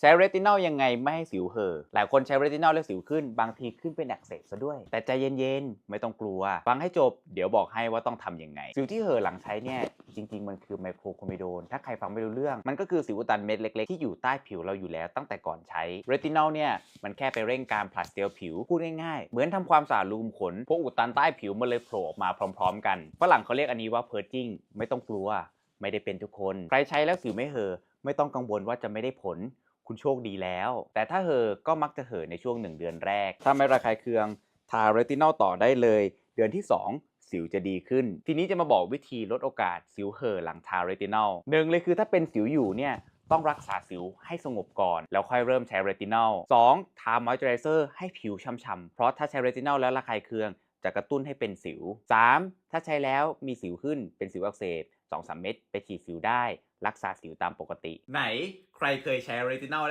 ใช้เรตินอลยังไงไม่ให้สิวเห่อหลายคนใช้เรตินอลแล้วสิวขึ้น บางทีขึ้นเป็นอักเสบซะด้วย แต่ใจเย็นๆ ไม่ต้องกลัว ฟังให้จบ เดี๋ยวบอกให้ว่าต้องทำยังไง สิวที่เห่อหลังใช้เนี่ยจริงๆ มันคือไมโครโคมิโดน ถ้าใครฟังไม่รู้เรื่อง มันก็คือสิวอุดตันเม็ดเล็กๆ ที่อยู่ใต้ผิวเราอยู่แล้วตั้งแต่ก่อนใช้เรตินอลเนี่ยมันแค่ไปเร่งการผลัดเซลล์ผิวพูดง่ายๆ เหมือนทำความสะอาดรูขุมขนพวกอุดตันใต้ผิวมันเลยโผล่ออกมาพร้อม ๆ กันฝรั่งเขาเรียกอันนี้ว่าเพอร์จิ g ไม่ต้องกลัว ไม่ได้เป็นทุกคน ใครใช้แล้วสิวไม่เห่อไม่ต้องกังวลว่าจะไม่ได้ผล คุณโชคดีแล้ว แต่ถ้าเห่อก็มักจะเห่อในช่วง 1 เดือนแรก ถ้าไม่ระคายเคืองทาเรตินอลต่อได้เลย เดือนที่ 2 สิวจะดีขึ้น ทีนี้จะมาบอกวิธีลดโอกาสสิวเห่อหลังทาเรตินอลหนึ่งเลยคือถ้าเป็นสิวอยู่เนี่ยต้องรักษาสิวให้สงบก่อน แล้วค่อยเริ่มใช้เรตินอล 2. ทามอยเจอไรเซอร์ให้ผิวช่ำๆ เพราะถ้าใช้เรตินอลแล้วระคายเคือง จะกระตุ้นให้เป็นสิว 3. ถ้าใช้แล้วมีสิวขึ้นเป็นสิวอักเสบ2-3 เม็ดไปฉีดสิวได้ รักษาสิวตามปกติ ไหน ใครเคยใช้เรตินอลแล้ว